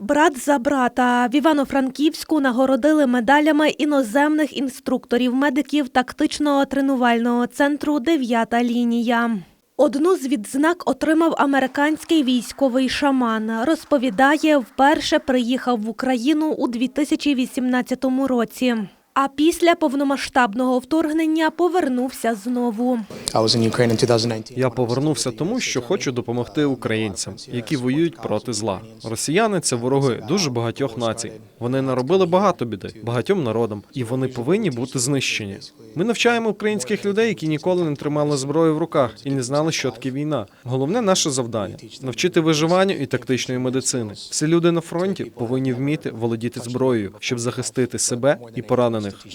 Брат за брата в Івано-Франківську нагородили медалями іноземних інструкторів медиків тактичного тренувального центру Дев'ята лінія. Одну з відзнак отримав американський військовий шаман. Розповідає, вперше приїхав в Україну у 2018 році. А після повномасштабного вторгнення повернувся знову. I was in Ukraine in 2019. Я повернувся тому, що хочу допомогти українцям, які воюють проти зла. Росіяни це вороги дуже багатьох націй. Вони наробили багато біди багатьом народам, і вони повинні бути знищені. Ми навчаємо українських людей, які ніколи не тримали зброю в руках і не знали, що таке війна. Головне наше завдання навчити виживанню і тактичної медицини. Всі люди на фронті повинні вміти володіти зброєю, щоб захистити себе і поранених.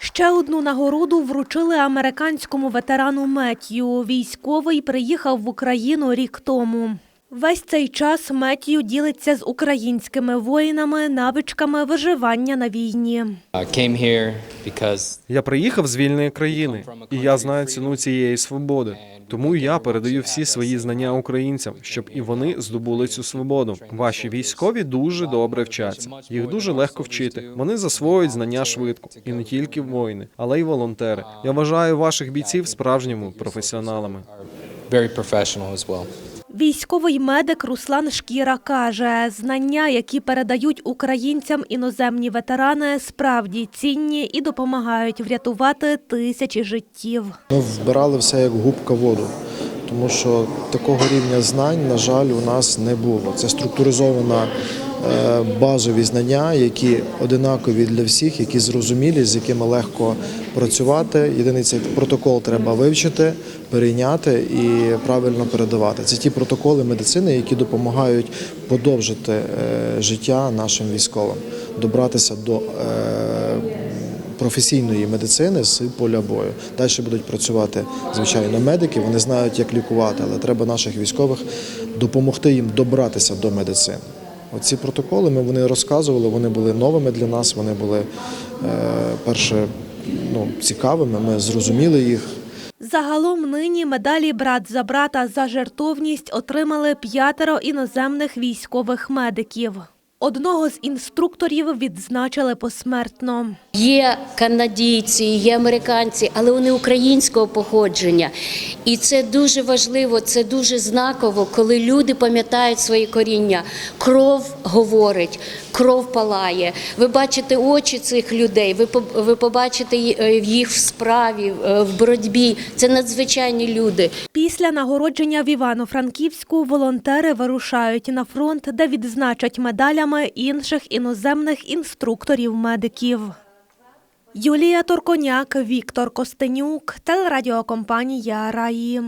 Ще одну нагороду вручили американському ветерану Меттью. Військовий приїхав в Україну рік тому. Весь цей час Меттью ділиться з українськими воїнами навичками виживання на війні. Я приїхав з вільної країни, і я знаю ціну цієї свободи. Тому я передаю всі свої знання українцям, щоб і вони здобули цю свободу. Ваші військові дуже добре вчаться. Їх дуже легко вчити. Вони засвоюють знання швидко, і не тільки воїни, але й волонтери. Я вважаю ваших бійців справжніми професіоналами. Військовий медик Руслан Шкіра каже, знання, які передають українцям іноземні ветерани, справді цінні і допомагають врятувати тисячі життів. Ми вбирали все як губка воду, тому що такого рівня знань, на жаль, у нас не було. Це структуризована е, базові знання, які одинакові для всіх, які зрозумілі, з якими легко працювати. Єдиний цей протокол треба вивчити, перейняти і правильно передавати. Це ті протоколи медицини, які допомагають подовжити е, життя нашим військовим, добратися до. е, професійної медицини з поля бою. Далі будуть працювати звичайно медики. Вони знають, як лікувати, але треба наших військових допомогти їм добратися до медицини. Оці протоколи ми вони розказували. Вони були новими для нас. Вони були е, перше ну, цікавими. Ми зрозуміли їх. Загалом нині медалі брат за брата за жертовність отримали п'ятеро іноземних військових медиків. Одного з інструкторів відзначили посмертно. Є канадійці, є американці, але вони українського походження. І це дуже важливо, це дуже знаково, коли люди пам'ятають свої коріння. Кров говорить, кров палає. Ви бачите очі цих людей, ви по- побачите е, їх в справі, е, в боротьбі. Це надзвичайні люди. Після нагородження в Івано-Франківську волонтери вирушають на фронт, де відзначать медалями інших іноземних інструкторів-медиків. Юлія Торконяк, Віктор Костенюк, телерадіокомпанія Раї.